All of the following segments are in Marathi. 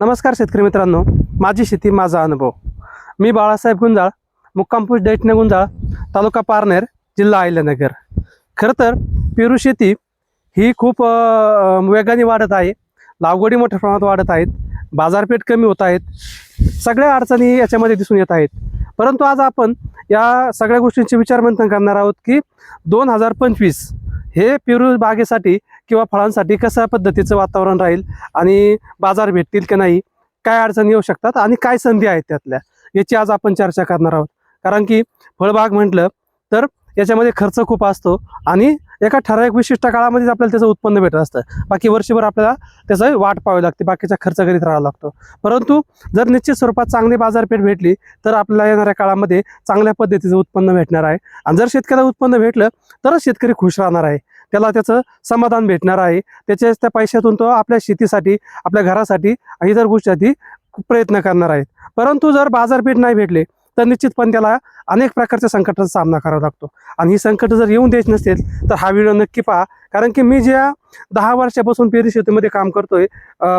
नमस्कार शेतकरी मित्रांनो. माझी शेती माझा अनुभव. मी बाळासाहेब गुंजाळ मुक्कामपूर दैठणे गुंजाळ तालुका पारनेर जिल्हा अहिल्यानगर. खरं तर पेरू शेती ही खूप वेगाने वाढत आहे लागवडी मोठ्या प्रमाणात वाढत आहेत बाजारपेठ कमी होत आहेत सगळ्या अडचणी याच्यामध्ये दिसून येत आहेत. परंतु आज आपण या सगळ्या गोष्टींचे विचारमंथन करणार आहोत की दोन हजार पंचवीस हे पेरू बागेसाठी किंवा फळांसाठी कशा पद्धतीचं वातावरण राहील आणि बाजार भेटतील की नाही काय अडचणी येऊ शकतात आणि काय संधी आहेत त्यातल्या याची आज आपण चर्चा करणार आहोत. कारण की फळबाग म्हटलं तर याच्यामध्ये खर्च खूप असतो आणि एका ठराविक विशिष्ट काळामध्येच आपल्याला त्याचं उत्पन्न भेटत असतं. बाकी वर्षभर आपल्याला त्याचं वाट पाहावी लागते बाकीचा खर्च करीत राहावा लागतो. परंतु जर निश्चित स्वरूपात चांगली बाजारपेठ भेटली तर आपल्याला येणाऱ्या काळामध्ये चांगल्या पद्धतीचं उत्पन्न भेटणार आहे. आणि जर शेतकऱ्याला उत्पन्न भेटलं तरच शेतकरी खुश राहणार आहे. त्याला त्याचं समाधान भेटणार आहे. त्याच्या त्या पैशातून तो आपल्या शेतीसाठी आपल्या घरासाठी आणि इतर गोष्टीसाठी प्रयत्न करणार आहेत परंतु जर बाजारपेठ नाही भेटले तर निश्चितपणे त्याला अनेक प्रकारच्या संकटाचा सामना करावा लागतो. आणि ही संकट जर येऊन द्यायची नसतील तर हा व्हिडिओ नक्की पहा. कारण की मी ज्या दहा वर्षापासून पेरी शेतीमध्ये काम करतोय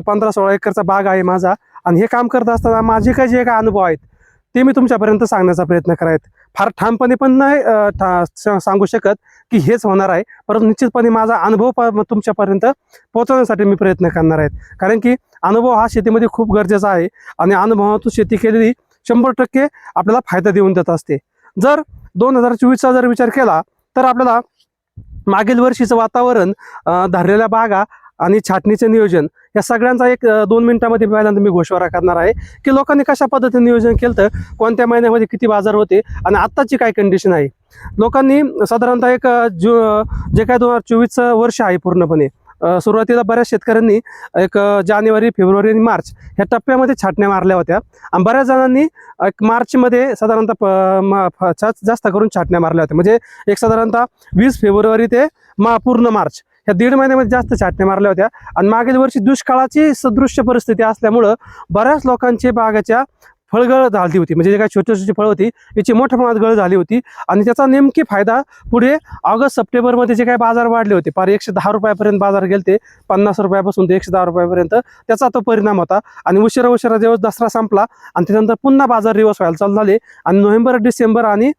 पंधरा सोळा एकरचा बाग आहे माझा. आणि हे काम करत असताना माझे काही जे काही अनुभव आहेत ते मी तुमच्यापर्यंत सांगण्याचा प्रयत्न करायत. फार ठामपणे पण नाही सांगू शकत की हेच होणार आहे. परंतु निश्चितपणे माझा अनुभव प- तुमच्यापर्यंत पोहोचवण्यासाठी मी प्रयत्न करणार आहेत कारण की अनुभव हा शेतीमध्ये खूप गरजेचा आहे आणि अनुभवातून शेती केलेली शंभर टक्के आपल्याला फायदा देऊन देत असते. जर दोन हजार चोवीसचा जर विचार केला तर आपल्याला मागील वर्षीचं वातावरण धरलेल्या बागा आणि छाटणीचे नियोजन या सगळ्यांचा एक दोन मिनिटामध्ये पहिल्यांदा मी घोषवारा करणार आहे की लोकांनी कशा पद्धतीने नियोजन केलं तर कोणत्या महिन्यामध्ये किती बाजार होते आणि आत्ताची काय कंडिशन आहे? लोकांनी साधारणतः एक अं, जो जे काय दोन हजार चोवीसचं वर्ष आहे पूर्णपणे सुरुवातीला बऱ्याच शेतकऱ्यांनी एक जानेवारी फेब्रुवारी आणि मार्च ह्या टप्प्यामध्ये छाटण्या मारल्या होत्या. आणि बऱ्याच जणांनी एक मार्चमध्ये साधारणतः प- जास्त करून छाटण्या मारल्या होत्या. म्हणजे एक साधारणतः वीस फेब्रुवारी ते मा पूर्ण मार्च ह्या दीड महिन्यामध्ये जास्त छाटण्या मारल्या होत्या. आणि मागील वर्षी दुष्काळाची सदृश्य परिस्थिती असल्यामुळं बऱ्याच लोकांचे बागाच्या फळगळ झाली होती. म्हणजे जे काही छोटी छोटी फळं होती याची मोठ्या प्रमाणात गळ झाली होती. आणि त्याचा नेमकी फायदा पुढे ऑगस्ट सप्टेंबरमध्ये जे काही बाजार वाढले होते पार एकशे दहा रुपयापर्यंत बाजार गेले ते पन्नास रुपयापासून ते एकशे दहा रुपयापर्यंत त्याचा तो परिणाम होता. आणि उशिरा उशिरा जेव्हा दसरा संपला आणि त्यानंतर पुन्हा बाजार रिवर्स व्हायला चालू झाले. आणि नोव्हेंबर डिसेंबर आणि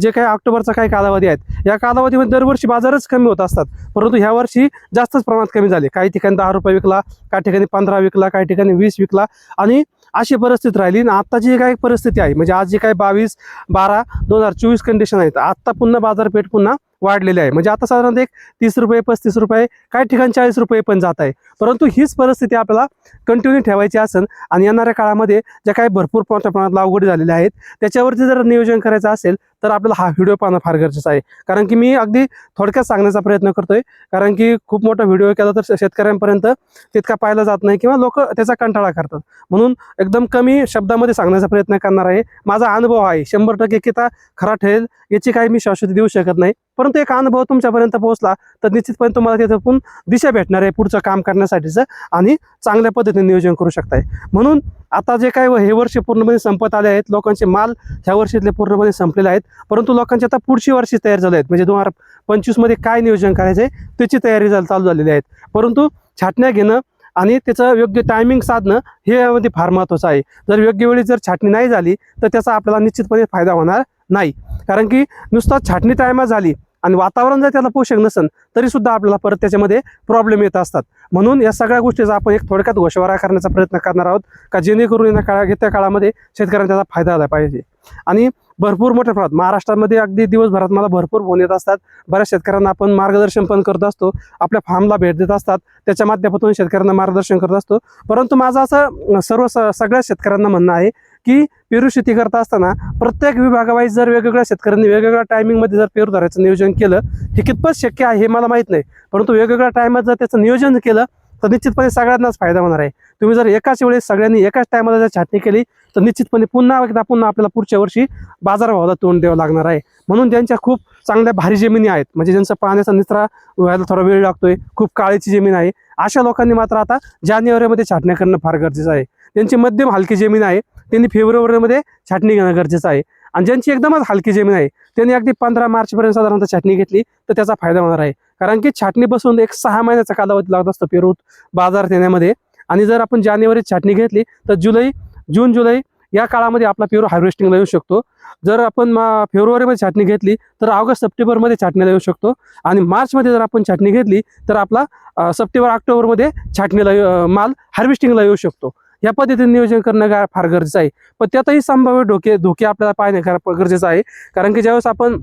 जे काही ऑक्टोबरचा काही कालावधी आहेत या कालावधीमध्ये दरवर्षी बाजारच कमी होत असतात. परंतु ह्या वर्षी जास्तच प्रमाणात कमी झाले. काही ठिकाणी दहा रुपये विकला काही ठिकाणी पंधरा विकला काही ठिकाणी वीस विकला. आणि अशी परिस्थिती राहिली. आणि आत्ताची जी काय परिस्थिती आहे म्हणजे आज जी काय बावीस बारा दोन हजार चोवीस कंडिशन आहेत आत्ता पुन्हा बाजारपेठ पुन्हा वाढलेली आहे. म्हणजे आता साधारणतः एक तीस रुपये पस्तीस रुपये काही ठिकाणी चाळीस रुपये पण जात आहे. परंतु हीच परिस्थिती आपल्याला कंटिन्यू ठेवायची असेल आणि येणाऱ्या काळामध्ये ज्या काही भरपूर मोठ्या प्रमाणात लागवडी झालेल्या आहेत त्याच्यावरती जर नियोजन करायचं असेल तर आपल्याला हा व्हिडिओ पाहणं फार गरजेचं आहे. कारण की मी अगदी थोडक्यात सांगण्याचा प्रयत्न करतोय. कारण की खूप मोठा व्हिडिओ केला तर शेतकऱ्यांपर्यंत तितका पाहिला जात नाही किंवा लोक त्याचा कंटाळा करतात. म्हणून एकदम कमी शब्दामध्ये सांगण्याचा प्रयत्न करणार आहे. माझा अनुभव आहे शंभर टक्के किता खरा ठरेल याची काही मी शाश्वती देऊ शकत नाही. परंतु एक अनुभव तुमच्यापर्यंत पोहोचला तर निश्चितपणे तुम्हाला तिथं दिशा भेटणार आहे पुढचं काम करण्यासाठीचं आणि चांगल्या पद्धतीने नियोजन करू शकताय. म्हणून आता जे काय हे वर्ष पूर्णपणे संपत आले आहेत लोकांचे माल ह्या वर्षीतले पूर्णपणे संपलेले आहेत. परंतु लोकांची आता पुढची वर्षी तयार झाले आहेत. म्हणजे दोन हजार पंचवीसमध्ये काय नियोजन करायचं आहे त्याची तयारी चालू झालेली आहेत. परंतु छाटण्या घेणं आणि त्याचं योग्य टायमिंग साधणं हे यामध्ये फार महत्त्वाचं आहे. जर योग्य वेळी जर छाटणी नाही झाली तर त्याचा आपल्याला निश्चितपणे फायदा होणार नाही. कारण की नुसता छाटणी टायमा झाली आणि वातावरण जर त्याला पोषक नसेल तरी सुद्धा आपल्याला परत त्याच्यामध्ये प्रॉब्लेम येत असतात. म्हणून या सगळ्या गोष्टीचा आपण एक थोडक्यात गोषवारा करण्याचा प्रयत्न करणार आहोत का जेणेकरून या काळा येत्या काळामध्ये शेतकऱ्यांना त्याचा फायदा झाला पाहिजे. आणि भरपूर मोठ्या प्रमाणात. महाराष्ट्रामध्ये अगदी दिवसभरात मला भरपूर फोन येत असतात. बऱ्याच शेतकऱ्यांना आपण मार्गदर्शन पण करत असतो. आपल्या फार्मला भेट देत असतात. त्याच्या माध्यमातून शेतकऱ्यांना मार्गदर्शन करत असतो. परंतु माझं असं सर्व स- सगळ्या शेतकऱ्यांना म्हणणं आहे की पेरू शेती करत असताना प्रत्येक विभागावाईज जर वेगवेगळ्या शेतकऱ्यांनी वेगवेगळ्या टायमिंगमध्ये जर पेरू धरायचं नियोजन केलं हे कितपत शक्य आहे हे मला माहीत नाही. परंतु वेगवेगळ्या टायमात जर त्याचं नियोजन केलं तर निश्चितपणे सगळ्यांनाच फायदा होणार आहे. तुम्ही जर एकाच वेळेस सगळ्यांनी एकाच टायमाला जर छाटणी केली तर निश्चितपणे पुन्हा एकदा पुन्हा आपल्याला पुढच्या वर्षी बाजारभावाला तोंड द्यावं लागणार आहे. म्हणून ज्यांच्या खूप चांगल्या भारी जमिनी आहेत. म्हणजे ज्यांचा पाण्याचा निचरा व्हायला थोडा वेळ लागतोय खूप काळीची जमीन आहे. अशा लोकांनी मात्र आता जानेवारीमध्ये छाटण्या करणं फार गरजेचं आहे. त्यांची मध्यम हलकी जमीन आहे. त्यांनी फेब्रुवारीमध्ये छाटणी घेणं गरजेचं आहे. आणि ज्यांची एकदमच हलकी जमीन आहे त्यांनी अगदी पंधरा मार्चपर्यंत साधारणतः छाटणी घेतली तर त्याचा फायदा होणार आहे. कारण की छाटणी बसून एक सहा महिन्याचा कालावधी लागत असतो पेरूत बाजारात येण्यामध्ये आणि जर आपण जानेवारीत छाटणी घेतली तर जुलै जून जुलै या काळामध्ये आपला पेरू हार्वेस्टिंगला येऊ शकतो. जर आपण मा- फेब्रुवारीमध्ये छाटणी घेतली तर ऑगस्ट सप्टेंबरमध्ये छाटणीला येऊ शकतो. आणि मार्चमध्ये जर आपण छाटणी घेतली तर आपला सप्टेंबर ऑक्टोबरमध्ये छाटणीला माल हार्वेस्टिंगला येऊ शकतो. या पद्धतीने नियोजन करणं फार गरजेचं आहे. पण त्यातही संभाव्य धोके धोके आपल्याला पाहणे गरजेचं आहे. कारण की ज्यावेळेस आपण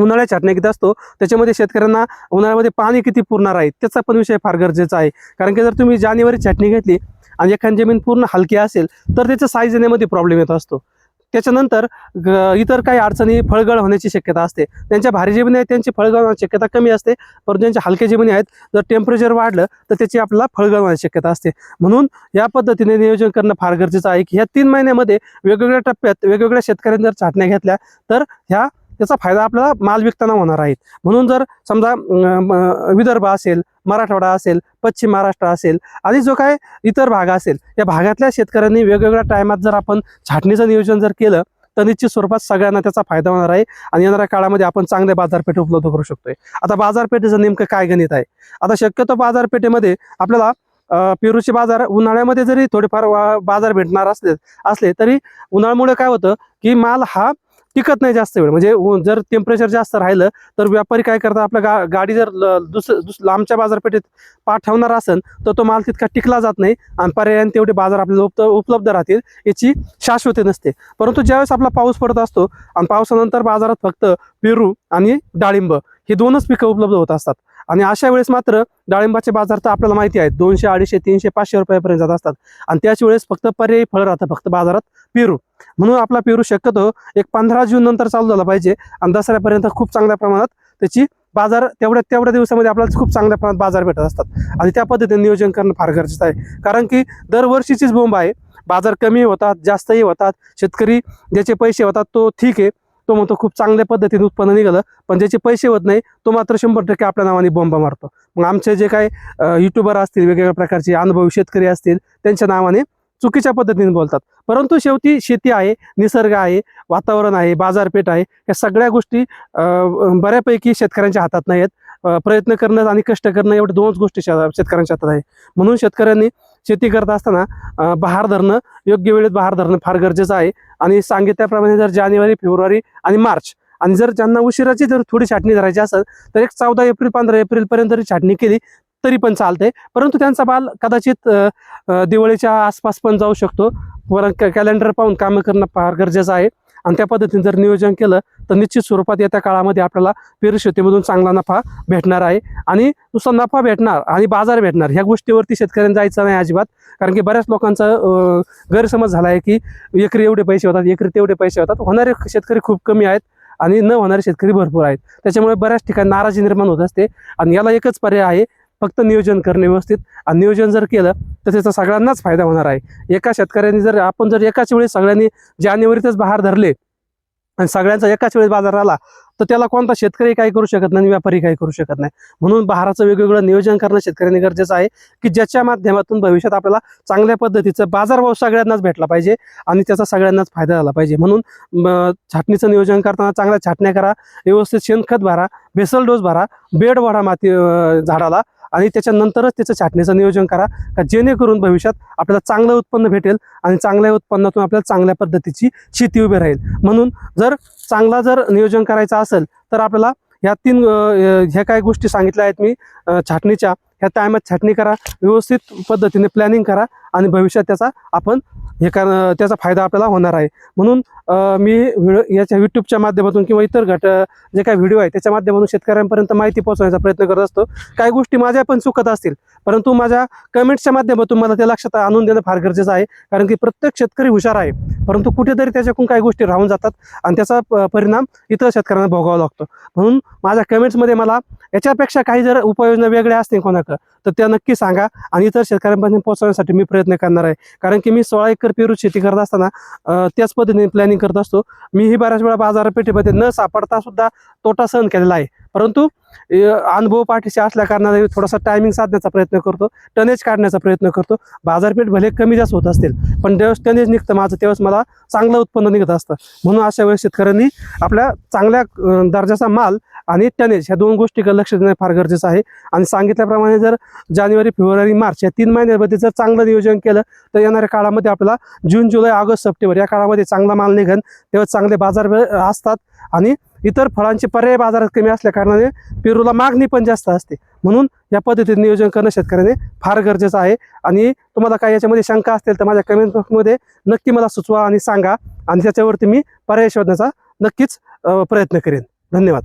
उन्हाळ्यात छाटणी किती असतो. त्याच्यामध्ये शेतकऱ्यांना उन्हाळ्यामध्ये पाणी किती पुरणार आहे त्याचा पण विषय फार गरजेचा आहे. कारण की जर तुम्ही जानेवारी छाटणी घेतली आणि एखादी जमीन पूर्ण हलकी असेल तर त्याचं साईज येण्यामध्ये प्रॉब्लेम येत असतो. त्याच्यानंतर ग- इतर काही अडचणी फळगळ होण्याची शक्यता असते. त्यांच्या भारी जमिनी आहेत त्यांची फळगळ होण्याची शक्यता कमी असते. परंतु ज्यांच्या हलक्या जमिनी आहेत जर टेम्परेचर वाढलं तर त्याची आपल्याला फळगळ होण्याची शक्यता असते. म्हणून या पद्धतीने नियोजन करणं फार गरजेचं आहे की ह्या तीन महिन्यामध्ये वेगवेगळ्या टप्प्यात वेगवेगळ्या शेतकऱ्यांनी जर छाटण्या घेतल्या तर ह्या त्याचा फायदा आपल्याला माल विकताना होणार आहे. म्हणून जर समजा विदर्भ असेल मराठवाडा असेल पश्चिम महाराष्ट्र असेल आणि जो काय इतर भाग असेल या भागातल्या शेतकऱ्यांनी वेगवेगळ्या टायमात जर आपण छाटणीचं नियोजन जर केलं तर निश्चित स्वरूपात सगळ्यांना त्याचा फायदा होणार आहे आणि येणाऱ्या काळामध्ये आपण चांगले बाजारपेठ उपलब्ध करू शकतोय. आता बाजारपेठेचं नेमकं काय गणित आहे? आता शक्यतो बाजारपेठेमध्ये आपल्याला पेरूचे बाजार उन्हाळ्यामध्ये जरी थोडेफार वा- बाजार भेटणार असले असले तरी उन्हाळ्यामुळे काय होतं की माल हा टिकत नाही जास्त वेळ. म्हणजे उ- जर टेम्परेचर जास्त राहिलं तर व्यापारी काय करतात? आपल्या गा गाडी जर ल- दुस लांबच्या बाजारपेठेत पाठवणार असेल तर तो माल तितका टिकला जात नाही आणि पर्यायाने तेवढे बाजार आपल्याला उप उपलब्ध राहतील याची शाश्वती नसते. परंतु ज्यावेळेस आपला पाऊस पडत असतो आणि पावसानंतर बाजारात फक्त पेरू आणि डाळिंब हे दोनच पिकं उपलब्ध होत असतात. आणि अशा वेळेस मात्र डाळिंबाचे बाजार तर आपल्याला माहिती आहेत दोनशे अडीचशे तीनशे पाचशे रुपयापर्यंत जात असतात. आणि त्याच वेळेस फक्त पर्यायी फळ राहतं फक्त बाजारात पेरू. म्हणून आपला पेरू शक्यतो एक पंधरा जून नंतर चालू झाला पाहिजे आणि दसऱ्यापर्यंत खूप चांगल्या प्रमाणात त्याची बाजार तेवढ्या तेवढ्या दिवसामध्ये आपल्याला खूप चांगल्या प्रमाणात बाजार भेटत असतात. आणि त्या पद्धतीने नियोजन करणं फार गरजेचं आहे. कारण की दरवर्षीचीच बोंब आहे. बाजार कमी होतात जास्तही होतात. शेतकरी ज्याचे पैसे होतात तो ठीक आहे. तो म्हणतो खूप चांगल्या पद्धतीने उत्पन्न निघालं पण ज्याचे पैसे होत नाही तो मात्र शंभर टक्के आपल्या नावाने बॉम्ब मारतो. मग आमचे जे काही युट्यूबर असतील वेगवेगळ्या प्रकारचे अनुभवी शेतकरी असतील त्यांच्या नावाने चुकीच्या पद्धतीने बोलतात. परंतु शेवटी शेती आहे निसर्ग आहे वातावरण आहे बाजारपेठ आहे या सगळ्या गोष्टी बऱ्यापैकी शेतकऱ्यांच्या हातात नाही आहेत प्रयत्न करणं आणि कष्ट करणं एवढ्या दोनच गोष्टी शेतकऱ्यांच्या हातात आहे. म्हणून शेतकऱ्यांनी शेती करत असताना बहार धरणं योग्य वेळेत बहार धरणं फार गरजेचं आहे. आणि सांगितल्याप्रमाणे जर जानेवारी फेब्रुवारी आणि मार्च आणि जर ज्यांना उशिराची जर थोडी छाटणी करायची असेल तर एक चौदा एप्रिल पंधरा एप्रिलपर्यंत जरी छाटणी केली तरी पण चालते परंतु त्यांचा बाल कदाचित दिवाळीच्या आसपास पण जाऊ शकतो. वर कॅलेंडर पाहून कामं करणं फार गरजेचं आहे. आणि त्या पद्धतीने जर नियोजन केलं तर निश्चित स्वरूपात येत्या काळामध्ये आपल्याला पेरू शेतीमधून चांगला नफा भेटणार आहे. आणि नुसता नफा भेटणार आणि बाजार भेटणार ह्या गोष्टीवरती शेतकऱ्यांना जायचं नाही अजिबात. कारण की बऱ्याच लोकांचा गैरसमज झाला आहे की एकरी एवढे पैसे होतात एकरी तेवढे पैसे होतात. होणारे शेतकरी खूप कमी आहेत आणि न होणारे शेतकरी भरपूर आहेत. त्याच्यामुळे बऱ्याच ठिकाणी नाराजी निर्माण होत असते. आणि याला एकच पर्याय आहे फक्त नियोजन करणे व्यवस्थित. आणि नियोजन जर केलं तर त्याचा सगळ्यांनाच फायदा होणार आहे. एका शेतकऱ्यांनी जर आपण जर एकाच वेळेस सगळ्यांनी जानेवारीतच बहार धरले आणि सगळ्यांचा एकाच वेळेस बाजार आला तर त्याला कोणता शेतकरी काही करू शकत नाही आणि व्यापारी काही करू शकत नाही. म्हणून बहाराचं वेगवेगळं नियोजन करणं शेतकऱ्यांनी गरजेचं आहे की ज्याच्या माध्यमातून भविष्यात आपल्याला चांगल्या पद्धतीचं बाजारभाव सगळ्यांनाच भेटला पाहिजे आणि त्याचा सगळ्यांनाच फायदा झाला पाहिजे. म्हणून छाटणीचं नियोजन करताना चांगल्या छाटण्या करा व्यवस्थित शेणखत भरा बेसल डोस भरा बेड वाढा माती झाडाला आणि त्याच्यानंतरच त्याचं छाटणीचं नियोजन करा का जेणेकरून भविष्यात आपल्याला चांगलं उत्पन्न भेटेल आणि चांगल्या उत्पन्नातून आपल्याला चांगल्या पद्धतीची शेती उभी राहील. म्हणून जर चांगला जर नियोजन करायचं असेल तर आपल्याला ह्या तीन ह्या काही गोष्टी सांगितल्या आहेत मी छाटणीच्या. ह्या टायमात छाटणी करा व्यवस्थित पद्धतीने प्लॅनिंग करा आणि भविष्यात त्याचा आपण हे कर त्याचा फायदा आपल्याला होणार आहे. म्हणून मी व्हिडिओ याच्या यूट्यूबच्या माध्यमातून किंवा इतर घट जे काही व्हिडिओ आहे त्याच्या माध्यमातून शेतकऱ्यांपर्यंत माहिती पोहोचवण्याचा प्रयत्न करत असतो. काही गोष्टी माझ्या पण चुकत असतील परंतु माझ्या कमेंट्सच्या माध्यमातून मला ते लक्षात आणून देणं फार गरजेचं आहे. कारण की प्रत्येक शेतकरी हुशार आहे. परंतु कुठेतरी त्याच्याकडून काही गोष्टी राहून जातात आणि त्याचा प- परिणाम इतर शेतकऱ्यांना भोगावा लागतो. म्हणून माझ्या कमेंट्समध्ये मला याच्यापेक्षा काही जर उपाययोजना वेगळ्या असतील कोणाकडं तर त्या नक्की सांगा आणि इतर शेतकऱ्यांपर्यंत पोहोचवण्यासाठी मी प्रयत्न करणार आहे. कारण की मी सोळा एकर पेरू शेती करत असताना त्याच पद्धतीने प्लॅनिंग करत असतो. मी ही बऱ्याच वेळा बाजारपेठेमध्ये न सापडता सुद्धा तोटा सहन केलेला आहे. परंतु अनुभव पाठीशी असल्या कारणाने थोडासा टायमिंग साधण्याचा प्रयत्न करतो टनेज काढण्याचा प्रयत्न करतो. बाजारपेठ भले कमी जास्त होत असतील पण ज्यावेळेस टनेज निघतं माझं त्यावेळेस मला चांगलं उत्पन्न निघत असतं. म्हणून अशा वेळेस शेतकऱ्यांनी आपल्या चांगल्या दर्जाचा माल आणि टनेज ह्या दोन गोष्टीकडे लक्ष देणं फार गरजेचं आहे. आणि सांगितल्याप्रमाणे जर जानेवारी फेब्रुवारी मार्च या तीन महिन्यामध्ये जर चांगलं नियोजन केलं तर येणाऱ्या काळामध्ये आपल्याला जून जुलै ऑगस्ट सप्टेंबर या काळामध्ये चांगला माल निघन तेव्हा चांगले बाजार वेळ असतात. आणि इतर फळांचे पर्याय बाजारात कमी असल्या कारणाने पेरूला मागणी पण जास्त असते. म्हणून या पद्धतीने नियोजन करणं शेतकऱ्याने फार गरजेचं आहे. आणि तुम्हाला काही याच्यामध्ये शंका असतील तर माझ्या कमेंट बॉक्समध्ये नक्की मला सुचवा आणि सांगा. आणि त्याच्यावरती मी पर्याय शोधण्याचा नक्कीच प्रयत्न करेन. धन्यवाद.